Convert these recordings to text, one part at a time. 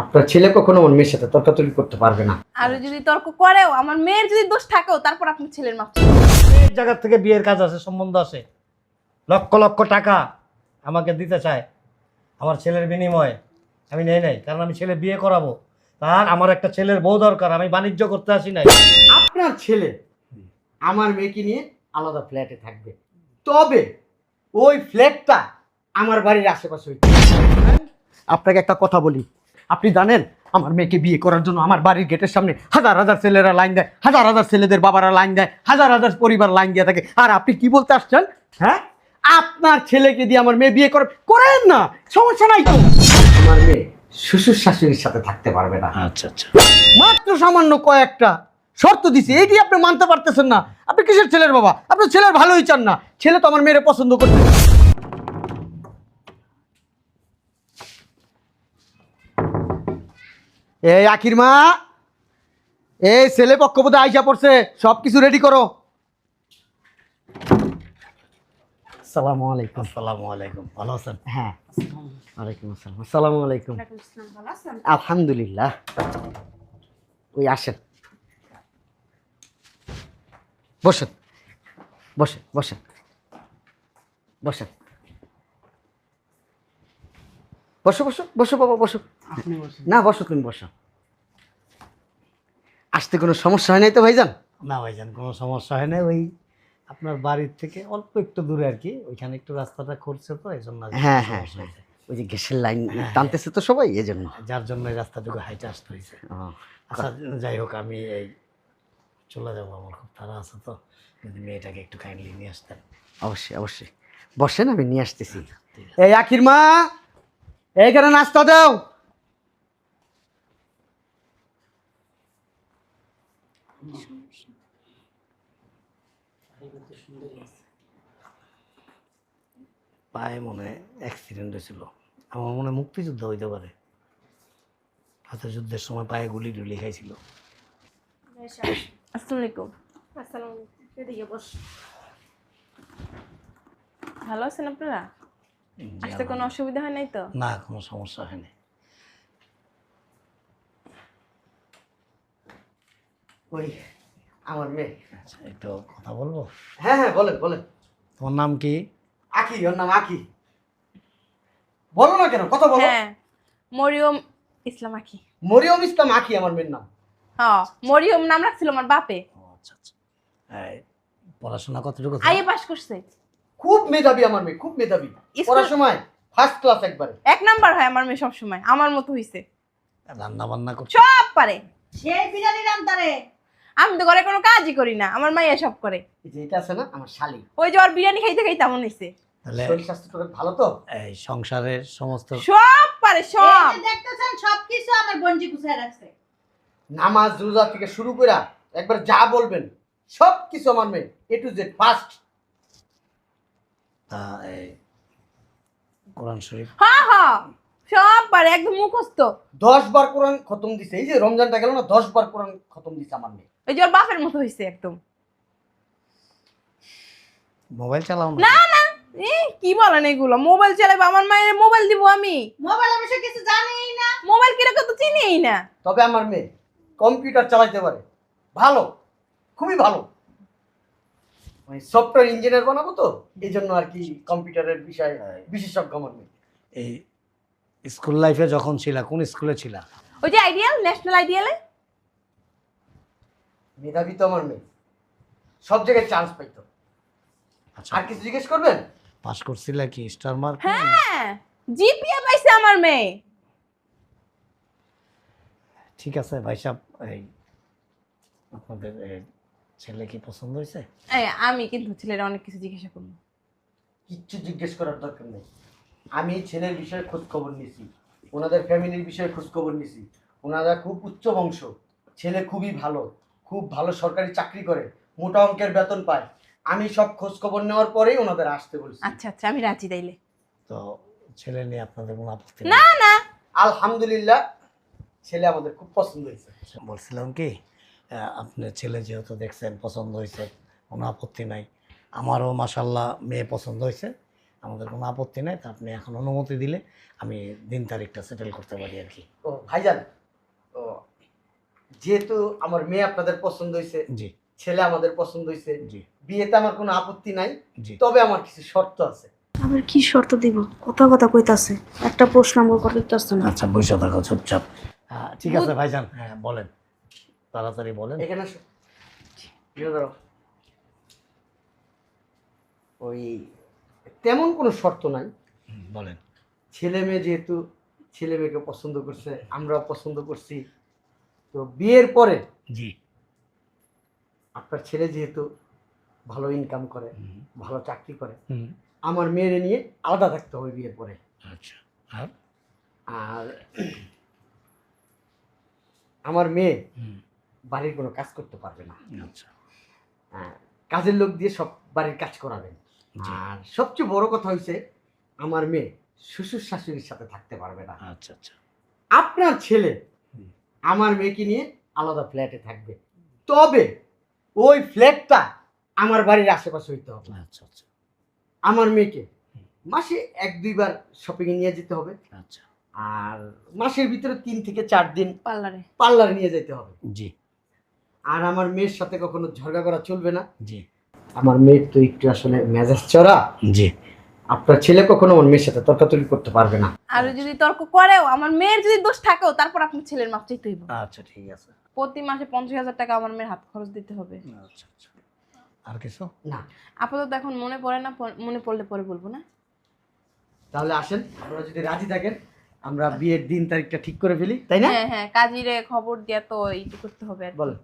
আপনার ছেলে কখনো আমার মেয়ের সাথে তর্কাতর্কি করতে পারবে না। আর যদি তর্ক করেও আমার মেয়ের যদি দোষ থাকেও তারপর আপনার ছেলের মাপ এক জায়গা থেকে বিয়ের কাজ আছে সম্বন্ধ আছে। লক্ষ লক্ষ টাকা আমাকে দিতে চায়। আমার ছেলের বিনিময়ে। আমি নেই নাই কারণ আমি ছেলে বিয়ে করাবো। তার আমার একটা ছেলের বউ দরকার আমি বাণিজ্য করতে আসি নাই। আপনার ছেলে আমার মেয়েকে নিয়ে আলাদা ফ্ল্যাটে থাকবে। তবে ওই ফ্ল্যাটটা আমার বাড়ির আশেপাশে হইতে আপনাকে একটা কথা বলি আপনি জানেন আমার মেয়েকে বিয়ে করার জন্য আমার বাড়ির গেটের সামনে হাজার হাজার ছেলেরা লাইন দেয় হাজার হাজার ছেলেদের বাবারা লাইন দেয় হাজার হাজার পরিবার লাইন দিয়ে থাকে। আর আপনি কি বলতে আসছেন? হ্যাঁ? আপনার ছেলেকে দিয়ে আমার মেয়ে বিয়ে করেন করেন না সমস্যা নাই তো। আমার মেয়ে শ্বশুর শাশুড়ির সাথে থাকতে পারবে না। আচ্ছা আচ্ছা। মাত্র সামান্য কয়েকটা শর্ত দিছি এইটি আপনি মানতে পারতেছেন না। আপনি কিসের ছেলের বাবা? আপনার ছেলের ভালোই চান না। ছেলে তো আমার মেয়ের পছন্দ করতে এই আখির মা এই ছেলে পক্ষপদে আইসা পড়ছে সব কিছু রেডি করো। আসসালামু আলাইকুম। আসসালামু আলাইকুম ভালো আছেন? হ্যাঁ। ওয়ালাইকুম আসসালাম। আসসালামু আলাইকুম। আলহামদুলিল্লাহ। ওই আসেন। বসেন বসেন বসেন। বসেন। বসো বসো বসো বাবা বসো। না বসো তুমি বসো। আসতে কোনো সমস্যা হয় নাই তো ভাইজান? না ভাইজান কোনো সমস্যা হয় না ওই আপনার বাড়ির থেকে অল্প একটু দূরে আর কি। ওইখানে একটু রাস্তাটা করছে তো এই জন্য হ্যাঁ হ্যাঁ ওই যে গ্যাসের লাইন টানতেছে তো সবাই এই জন্য। যার জন্য এই রাস্তাটুকু হাইটে আসতে হয়েছে। আচ্ছা যাই হোক আমি এই চলে যাব। আমার খুব তাড়া আছে তো যদি মেয়েটাকে একটু কাইন্ডলি নিয়ে আসতেন। অবশ্যই অবশ্যই। বসেন আমি নিয়ে আসতেছি। এই আখির মা এইখানে নাস্তা দাও। পায়ে মনে অ্যাক্সিডেন্ট হয়েছিল। আমার মনে মুক্তিযুদ্ধ হইতে পারে। হাতে যুদ্ধের সময় পায়ে গুলি টুলি খাইছিল। আসসালামু আলাইকুম। ভালো আছেন আপনারা? আসতে কোনো অসুবিধা হয় নাই তো? না কোনো সমস্যা হয়নি ওই আমার মেয়ে। আচ্ছা একটু কথা বলব? হ্যাঁ হ্যাঁ বলেন বলেন। তোমার নাম কি? আখি ওর নাম আখি বলো না কেন কথা বলো। হ্যাঁ মরিয়ম ইসলাম আখি মরিয়ম ইসলাম আখি আমার মেয়ের নাম। হ্যাঁ মরিয়ম নাম রাখছিল আমার বাপে। আচ্ছা আচ্ছা। পড়াশোনা কতটুকু আইএ পাস করছে। খুব মেধাবী আমার মেয়ে খুব মেধাবী। পড়ার সময় ফার্স্ট ক্লাস একবারে। এক নাম্বার হয় আমার মেয়ে সবসময় আমার মতো হইছে। রান্না বান্না করছ সব পারে। সেই বিরিয়ানি রান্তারে আমি তো ঘরে কোনো কাজই করি না আমার মাইয়া সব করে। এই যে এটা আছে না আমার শালি। ওই যে ওর বিরিয়ানি খাইতে খাইতে এমন হইছে। তাহলে শরীর স্বাস্থ্য তোর ভালো তো। এই সংসারের সমস্ত সব পারে সব। দেখতেছেন সবকিছু আমার বঞ্জি গুছায় রাখছে। নামাজ রোজা থেকে শুরু করে একবার যা বলবেন সব কিছু আমার মেয়ে এ টু জেড ফার্স্ট তা এই কোরআন শরীফ। হ্যাঁ হ্যাঁ সব পারে একদম মুখস্থ। দশ বার কোরআন খতম দিছে এই যে রমজানটা গেল না দশ বার কোরআন খতম দিছে আমার মেয়ে। ওই যে ওর বাপের মতো হইছে একদম। মোবাইল চালাও না। না কি বলেন এগুলো? মোবাইল চালাবো আমার মায়ের মোবাইল দিব আমি। মোবাইলের বিষয়ে কিছু জানিই না। মোবাইল কীরকম তো চিনিই না। তবে আমার মেয়ে কম্পিউটার চালাইতে পারে। ভালো খুবই ভালো। মানে সফটওয়্যার ইঞ্জিনিয়ার বানাবো তো এই জন্য আর কি কম্পিউটারের বিষয়ে বিশেষজ্ঞ আমার মেয়ে। এই স্কুল লাইফে যখন ছিলা কোন স্কুলে ছিলা? ওই যে আইডিয়াল ন্যাশনাল আইডিয়ালে? মেধাবী তো আমার মেয়ে। সব জায়গায় চান্স পাইতো। আচ্ছা। আর কিছু জিজ্ঞেস করবেন? পাস করছিলা কি? স্টার মার্ক হ্যাঁ জিপিএ পাইছে আমার মেয়ে। ঠিক আছে ভাই সাহেব এই আপনাদের ছেলে কি পছন্দ হয়েছে? এই, আমি কিন্তু ছেলেরা অনেক কিছু জিজ্ঞাসা করব। কিচ্ছু জিজ্ঞেস করার দরকার নেই। আমি ছেলের বিষয়ে খোঁজ খবর নিছি ওনাদের ফ্যামিলির বিষয়ে খোঁজ খবর নিছি ওনারা খুব উচ্চ বংশ। ছেলে খুবই ভালো। খুব ভালো সরকারি চাকরি করে মোটা অঙ্কের বেতন পায়। আমি সব খোঁজ খবর নেওয়ার পরেই ওনাদের আসতে বলছি। আচ্ছা আচ্ছা আমি রাজি তাইলে। তো ছেলে নিয়ে আপনাদের কোনো আপত্তি না না। আলহামদুলিল্লাহ ছেলে আমাদের খুব পছন্দ হয়েছে। বলছিলাম কি আহ, আপনার ছেলে যেহেতু দেখছেন পছন্দ হয়েছে কোনো আপত্তি নাই। আমারও মাসাল্লাহ মেয়ে পছন্দ হয়েছে আমাদের কোনো আপত্তি নাই তা আপনি এখন অনুমতি দিলে আমি দিন তারিখটা সেটেল করতে পারি আর কি। ও ভাইজান যেহেতু আমার মেয়ে আপনাদের পছন্দ হয়েছে জি। ছেলে আমাদের পছন্দ হয়েছে জি। বিয়েতে আমার কোনো আপত্তি নাই জি। তবে আমার কিছু শর্ত আছে। আবার কি শর্ত দিব? কথা কথা কইতাছে। একটা প্রশ্ন আমার করতেছে না। আচ্ছা বসে থাকো চুপচাপ। হ্যাঁ, ঠিক আছে ভাইজান হ্যাঁ বলেন। তাড়াতাড়ি বলেন। এখানে আসো। দাঁড়াও। ওই তেমন কোনো শর্ত নাই। বলেন। ছেলে মেয়ে যেহেতু ছেলে মেয়েকে পছন্দ করছে আমরাও পছন্দ করছি। তো বিয়ের পরে জি। আপনার ছেলে যেহেতু ভালো ইনকাম করে ভালো চাকরি করে আমার মেয়ের নিয়ে আলাদা থাকতে হবে বিয়ের পরে। আচ্ছা। আর? আর আমার মেয়ে বাড়ির কোনো কাজ করতে পারবে না। আচ্ছা। কাজের লোক দিয়ে সব বাড়ির কাজ করাবেন। আর সবচেয়ে বড় কথা হয়েছে আমার মেয়ে শ্বশুর শাশুড়ির সাথে থাকতে পারবে না। আচ্ছা আচ্ছা। আপনার ছেলে। আমার মেয়েকে নিয়ে আলাদা ফ্ল্যাটে থাকবে। তবে ওই ফ্ল্যাটটা আমার বাড়ির আশেপাশে হইতে হবে। আচ্ছা আচ্ছা। আমার মেয়েকে মাসে এক দুইবার শপিংয়ে নিয়ে যেতে হবে। আচ্ছা। আর মাসের ভিতরে তিন থেকে চার দিন পার্লারে। পার্লার নিয়ে যেতে হবে। জি। আর আমার মেয়ের সাথে কখনো ঝগড়া করা চলবে না। জি। আমার মেয়ের তো একটু আসলে মেজাজ চড়া। জি। আপনার ছেলে কখনো আমার মেয়ের সাথে তর্কাতর্কি করতে পারবে না। আর যদি তর্ক করেও আমার মেয়ের যদি দোষ থাকেও তারপর আপনার ছেলের মাপ চাইতে হইব। আচ্ছা ঠিক আছে। প্রতি মাসে পঞ্চাশ হাজার টাকা আমার মেয়ের হাত খরচ দিতে হবে। আচ্ছা আচ্ছা। আর কিছু? না। আপাতত এখন মনে পড়ে না মনে পড়লে পরে বলব না। তাহলে আসেন আপনারা যদি রাজি থাকেন আমরা বিয়ের দিন তারিখটা ঠিক করে ফেলি তাই না? হ্যাঁ হ্যাঁ কাজীরে খবর দিয়া তো এইটু করতে হবে আর কি। বলেন।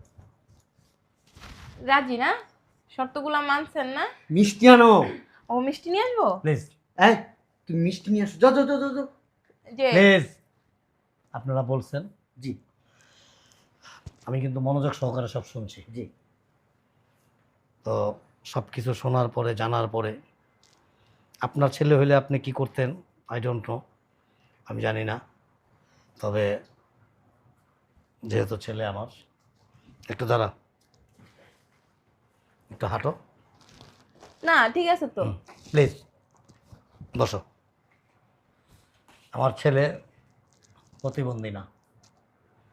রাজি না? শর্তগুলো মানছেন না? মিষ্টি আনো। ও মিষ্টি নিয়ে আসব? প্লিজ। এই তুমি মিষ্টি নিয়ে আসো। যাও যাও যাও, যাও যাও। যে প্লিজ। আপনারা বলছেন? জি। আমি কিন্তু মনোযোগ সহকারে সব শুনছি। জি। তো সব কিছু শোনার পরে জানার পরে আপনার ছেলে হলে আপনি কি করতেন? আই ডোন্ট নো আমি জানি না। তবে যেহেতু ছেলে আমার একটু দাঁড়া একটু হাঁটো। না ঠিক আছে তো। প্লিজ বসো। আমার ছেলে প্রতিবন্ধী না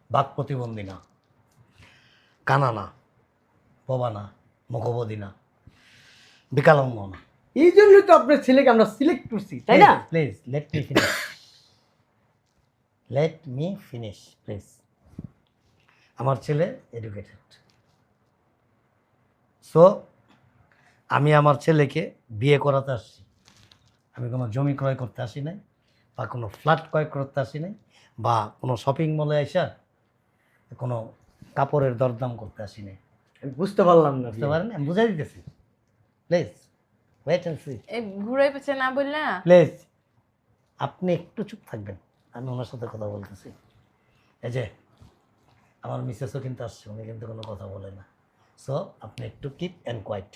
বাক প্রতিবন্ধী না কানা না বোবা না মুখবধী না বিকালঙ্গ না। এই জন্যই তো আপনার ছেলেকে আমরা সিলেক্ট করছি তাই না? Please let me finish let me finish please আমার ছেলে এডুকেটেড সো আমি আমার ছেলেকে বিয়ে করাতে আসছি। আমি কোনো জমি ক্রয় করতে আসি নাই বা কোনো ফ্ল্যাট ক্রয় করতে আসি নাই বা কোনো শপিং মলে আসা কোনো কাপড়ের দরদাম করতে আসি নাই। আমি বুঝতে পারলাম না বুঝতে পারেন? আমি বুঝাই দিতেছি। প্লিজ ওয়েট অ্যান্ড সি এই ঘুরে পেছে না বললে না প্লিজ আপনি একটু চুপ থাকবেন। আমি ওনার সাথে কথা বলতেছি। এই যে আমার মিসেসও কিন্তু আসছে উনি কিন্তু কোনো কথা বলে না। সো আপনি একটু কিপ অ্যান্ড কোয়াইট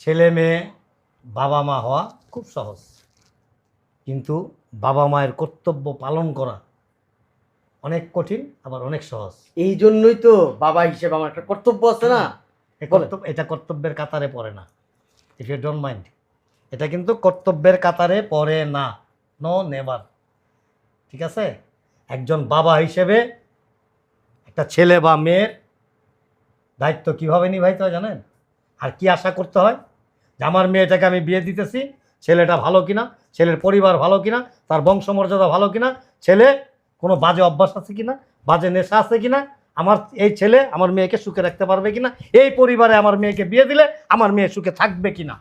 ছেলে মেয়ে বাবা মা হওয়া খুব সহজ। কিন্তু বাবা মায়ের কর্তব্য পালন করা অনেক কঠিন আবার অনেক সহজ। এই জন্যই তো বাবা হিসেবে আমার একটা কর্তব্য আছে না? এটা কর্তব্যের কাতারে পড়ে না। ইফ ইউ ডোন্ট মাইন্ড এটা কিন্তু কর্তব্যের কাতারে পড়ে না। নো নেভার ঠিক আছে? একজন বাবা হিসেবে একটা ছেলে বা মেয়ের দায়িত্ব কীভাবে নিভাইতে হয় জানেন? আর কি আশা করতে হয়? যে আমার মেয়েটাকে আমি বিয়ে দিতেছি ছেলেটা ভালো কিনা ছেলের পরিবার ভালো কিনা তার বংশমর্যাদা ভালো কিনা ছেলে কোনো বাজে অভ্যাস আছে কিনা বাজে নেশা আছে কিনা আমার এই ছেলে আমার মেয়েকে সুখে রাখতে পারবে কিনা এই পরিবারে আমার মেয়েকে বিয়ে দিলে আমার মেয়ে সুখে থাকবে কিনা?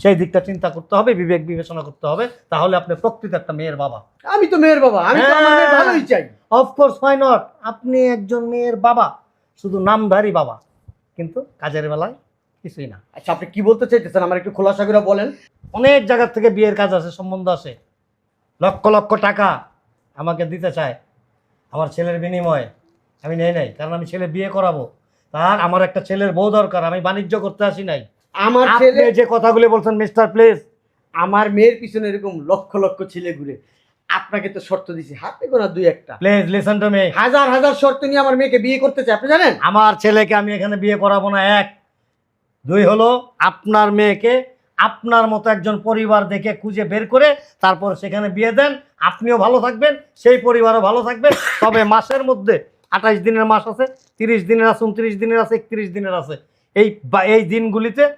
সেই দিকটা চিন্তা করতে হবে বিবেক বিবেচনা করতে হবে তাহলে আপনি প্রকৃত একটা মেয়ের বাবা। আমি তো মেয়ের বাবা আমি তো আমার মেয়ের হ্যাঁ। ভালোই চাই। অফকোর্স হোয়াই নট আপনি একজন মেয়ের বাবা শুধু নামধারী বাবা। কিন্তু কাজের বেলায় কিছুই না। আচ্ছা আপনি কি বলতে চাইতেছেন? আমার একটু খোলাসা করে বলেন। অনেক জায়গার থেকে বিয়ের কাজ আছে সম্বন্ধ আছে। লক্ষ লক্ষ টাকা আমাকে দিতে চায়। আমার ছেলের বিনিময়ে। আমি নেই নাই কারণ আমি ছেলে বিয়ে করাবো। তার আমার একটা ছেলের বউ দরকার আমি বাণিজ্য করতে আসি নাই। আমার ছেলে যে কথাগুলো বলছেন মিস্টার প্লেস আমার মেয়ের পিছনে এরকম লক্ষ লক্ষ ছেলে ঘুরে আপনাকে তো শর্ত দিছি হাতে গোনা দুই একটা। প্লিজ লিসন টু মি হাজার হাজার শর্ত নিয়ে আমার মেয়েকে বিয়ে করতে চাই আপনি জানেন? আমার ছেলেকে আমি এখানে বিয়ে করাবো না এক দুই হলো আপনার মেয়েকে আপনার মতো একজন পরিবার দেখে খুঁজে বের করে তারপর সেখানে বিয়ে দেন। আপনিও ভালো থাকবেন, সেই পরিবারও ভালো থাকবেন তবে মাসের মধ্যে আঠাইশ দিনের মাস আছে, তিরিশ দিনের আছে, উনত্রিশ দিনের আছে, একত্রিশ দিনের আছে। এই বা- এই দিনগুলিতে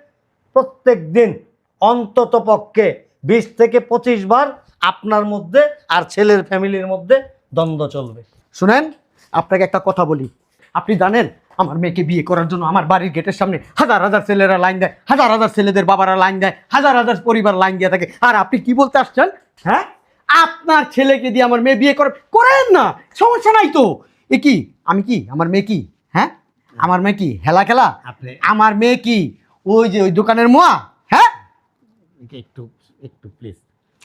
প্রত্যেক দিন অন্তত পক্ষে বিশ থেকে পঁচিশ বার আপনার মধ্যে আর ছেলের ফ্যামিলির মধ্যে দ্বন্দ্ব চলবে। শুনেন, আপনাকে একটা কথা বলি। আপনি জানেন আমার মেয়েকে বিয়ে করার জন্য আমার বাড়ির গেটের সামনে হাজার হাজার ছেলেরা লাইন দেয় হাজার হাজার ছেলেদের বাবারা লাইন দেয় হাজার হাজার পরিবার লাইন দিয়ে থাকে। আর আপনি কি বলতে আসছেন? হ্যাঁ? আপনার ছেলেকে দিয়ে আমার মেয়ে বিয়ে করে করেন না সমস্যা নাই তো। এ কি? আমি কি? আমার মেয়ে কি? হ্যাঁ? আমার মেয়ে কি? হেলা খেলা? আপনি আমার মেয়ে কি? ওই যে ওই দোকানের মোয়া? হ্যাঁ? একটু একটু প্লিজ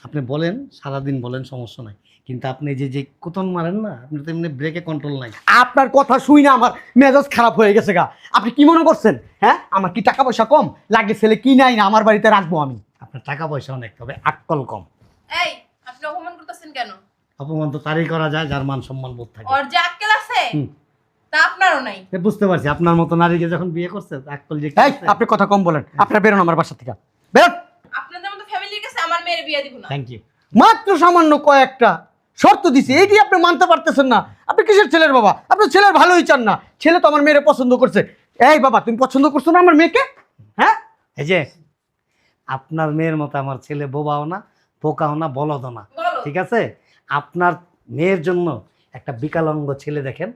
আপনি বলেন সারাদিন বলেন সমস্যা নাই। কিন্তু আপনি যে যে কুতন মারেন না আপনি তো এমনি ব্রেকে কন্ট্রোল নাই। আপনার কথা শুই না আমার মেজাজ খারাপ হয়ে গেছে গা। আপনি কি মনে করছেন? হ্যাঁ? আমার কি টাকা পয়সা কম? লাগে ছেলে কি নাই না আমার বাড়িতে রাখব আমি। আপনার টাকা পয়সা অনেক তবে আক্কল কম। এই আপনি অপমান করতেছেন কেন? অপমান তো তারই করা যায় যার মান সম্মান বোধ থাকে। ওর যে আক্কেল আছে তা আপনারও নাই। এ বুঝতে পারছি আপনার মতো নারীকে যখন বিয়ে করছে আক্কল যে আপনি কথা কম বলেন আপনার বেরোন আমার বাসা থেকে। বেরোন! আপনাদের মতো ফ্যামিলির কাছে আমার মেয়ের বিয়ে দিব না। থ্যাংক ইউ মাত্র সামান্য কয়েকটা শর্ত দিছি এইটি আপনি মানতে পারতেছেন না। আপনি কিসের ছেলের বাবা? আপনার ছেলের ভালোই চান না। ছেলে তো আমার মেয়ের পছন্দ করছে। এই বাবা তুমি পছন্দ করছ না আমার মেয়েকে? হ্যাঁ? এই যে আপনার মেয়ের মতো আমার ছেলে বোবাও না পোকাও না বলদও না। ঠিক আছে? আপনার মেয়ের জন্য একটা বিকলাঙ্গ ছেলে দেখেন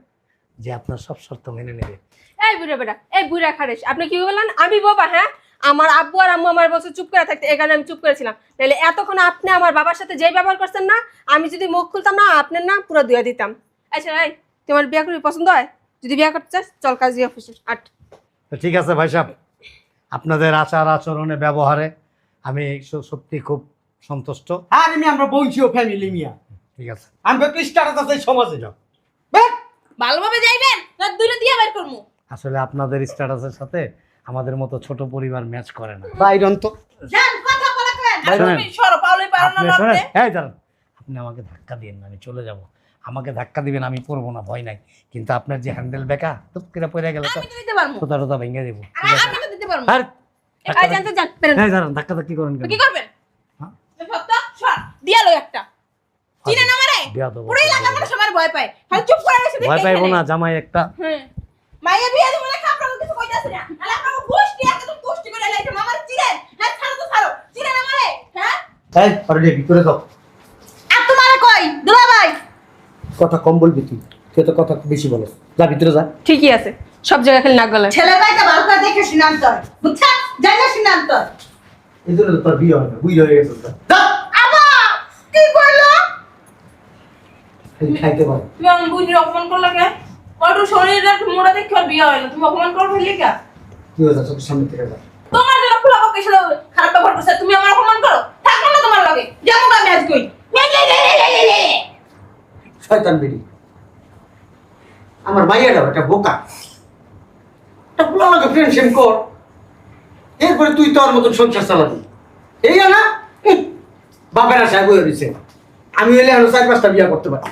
যে আপনার সব শর্ত মেনে নেবে। এই বুড়া বেটা এই বুড়া খারেস আপনি কি বললেন? আমি বাবা হ্যাঁ? আমার আব্বু আর আম্মু আমার বছর চুপ করে থাকতে এখানে আমি চুপ করেছিলাম। তাহলে এতক্ষণ আপনি আমার বাবার সাথে যেই ব্যবহার করছেন না আমি যদি মুখ খুলতাম না আপনার না পুরো ধুয়ে দিতাম। আচ্ছা ভাই তোমার বিয়ে করবি পছন্দ হয়? যদি বিয়ে করতে চাস চল কাজী অফিসে আট। তো ঠিক আছে ভাই সাহেব আপনাদের আচার আচরণে ব্যবহারে আমি সত্যি খুব সন্তুষ্ট। আর আমি আমরা বংশীয় ফ্যামিলি মিয়া। ঠিক আছে। আমি তো স্টার্ট আছে এই সমাজে যাও। ভালোভাবে যাইবেন না দুইটা দিয়ে বের করব আসলে আপনাদের স্ট্যাটাসের সাথে আমাদের মতো ছোট পরিবার ম্যাচ করে না। বাইরন তো। যান কথা বলে কেন আপনি সরো পাওলেই পারো না আপনি লড়তে শোনেন। দাঁড়ান। আপনি আমাকে ধাক্কা দিন আমি চলে যাব। আমাকে ধাক্কা দিবেন আমি পড়ব না ভয় নাই। কিন্তু আপনার যে হ্যান্ডেল বেকা করে পড়ে গেলে তো। আমি তো দিতে পারব। কোথা টোথা ভেঙে দেবো। আর আমি তো দিতে পারব। আর এই জানতে যান বেরোন। এই দাঁড়ান ধাক্কা ধাক্কি করেন কি করবেন? হ্যাঁ? একটা। চিনে না মারে পুরো এলাকা আমার ভয় পায়। খালি চুপ করে ভয় পাইবো না জামাই একটা। হ্যাঁ। মাইয়া বিয়ে দিব না আপনারা কিছু কইতাছ না। তাহলে আপনারা গোষ্ঠী একদম গোষ্ঠী করে লাইতে মামার চিনেন? হ্যাঁ ছাড়ো তো ছাড়ো। চিনেন আমারে? হ্যাঁ? এই অলরেডি ভিতরে দাও আর তোমার কই? দুলা ভাই। কথা কম বলবি তুই। তুই তো কথা বেশি বলো যা ভিতরে যা। ঠিকই আছে। সব জায়গায় খালি নাক গলায়। ছেলে ভাইটা ভালো করে দেখে বুঝছেন যাই না সিদ্ধান্ত এই জন্য তো তোর বিয়ে হয় না বুঝ হয়ে গেছে যা। আবার কি করল? খাইতে পারে। তুমি আমার বুঝির অপমান করলে কে শরীর শরীরের মোড়া দেখে আর বিয়ে হয় না। তুমি অপমান করবে ফেললে কে? কি হয়েছে চোখের সামনে থেকে যা। তোমার জন্য খোলা পক্ষে সাথে খারাপ ব্যবহার করছে। তুমি আমার অপমান করো? থাকব না তোমার লগে। যেমন আমি আজ কই শয়তান বেরি আমার মাইয়াটা একটা বোকা। একটা পুরো আমাকে ফ্রেন্ডশিপ কর। এরপরে তুই তোর মতন সংসার চালাবি। এই না হুঁ, সাহেব হয়ে রয়েছে আমি এলে আরও চার পাঁচটা বিয়া করতে পারি